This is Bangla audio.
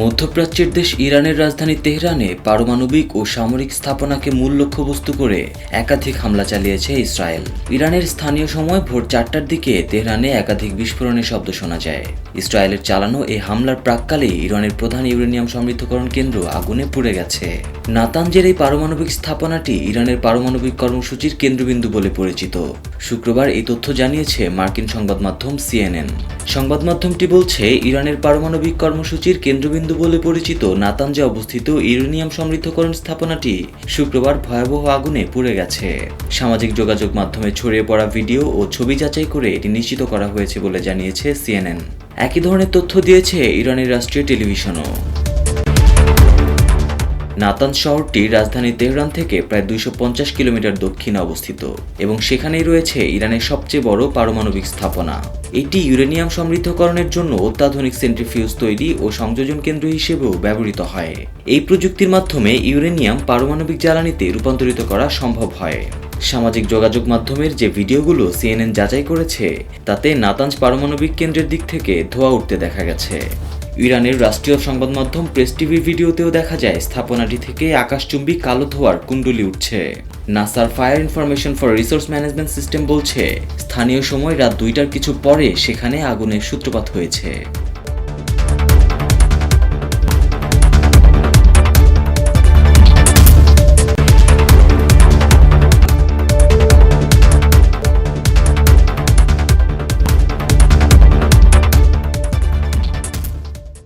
মধ্যপ্রাচ্যের দেশ ইরানের রাজধানী তেহরানে পারমাণবিক ও সামরিক স্থাপনাকে মূল লক্ষ্যবস্তু করে একাধিক হামলা চালিয়েছে ইসরায়েল। ইরানের স্থানীয় সময় ভোর চারটার দিকে তেহরানে একাধিক বিস্ফোরণের শব্দ শোনা যায়। ইসরায়েলের চালানো এই হামলার প্রাককালে ইরানের প্রধান ইউরেনিয়াম সমৃদ্ধকরণ কেন্দ্র আগুনে পুড়ে গেছে। নাতানজের এই পারমাণবিক স্থাপনাটি ইরানের পারমাণবিক কর্মসূচির কেন্দ্রবিন্দু বলে পরিচিত। শুক্রবার এই তথ্য জানিয়েছে মার্কিন সংবাদ মাধ্যম সিএনএন। সংবাদ মাধ্যমটি বলছে, ইরানের পারমাণবিক কর্মসূচির কেন্দ্রবিন্দু বলে পরিচিত নাতানজে অবস্থিত ইউরেনিয়াম সমৃদ্ধকরণ স্থাপনাটি শুক্রবার ভয়াবহ আগুনে পুড়ে গেছে। সামাজিক যোগাযোগ মাধ্যমে ছড়িয়ে পড়া ভিডিও ও ছবি যাচাই করে এটি নিশ্চিত করা হয়েছে বলে জানিয়েছে সিএনএন। একই ধরনের তথ্য দিয়েছে ইরানের রাষ্ট্রীয় টেলিভিশনও। নাতান শহরটি রাজধানী তেহরান থেকে প্রায় দুইশো পঞ্চাশ কিলোমিটার দক্ষিণে অবস্থিত, এবং সেখানেই রয়েছে ইরানের সবচেয়ে বড় পারমাণবিক স্থাপনা। এটি ইউরেনিয়াম সমৃদ্ধকরণের জন্য অত্যাধুনিক সেন্ট্রিফিউজ তৈরি ও সংযোজন কেন্দ্র হিসেবেও ব্যবহৃত হয়। এই প্রযুক্তির মাধ্যমে ইউরেনিয়াম পারমাণবিক জ্বালানিতে রূপান্তরিত করা সম্ভব হয়। সামাজিক যোগাযোগ মাধ্যমের যে ভিডিওগুলো সিএনএন যাচাই করেছে, তাতে নাতাঞ্জ পারমাণবিক কেন্দ্রের দিক থেকে ধোঁয়া উঠতে দেখা গেছে। ইরানের রাষ্ট্রীয় সংবাদ মাধ্যম প্রেস টিভির ভিডিওতেও দেখা যায়, স্থাপনাটি থেকে আকাশচুম্বী কালো ধোয়ার কুণ্ডলি উঠছে। নাসার fire information for resource management system বলছে, স্থানীয় সময় রাত দুইটার কিছু পরে সেখানে আগুনের সূত্রপাত হয়েছে।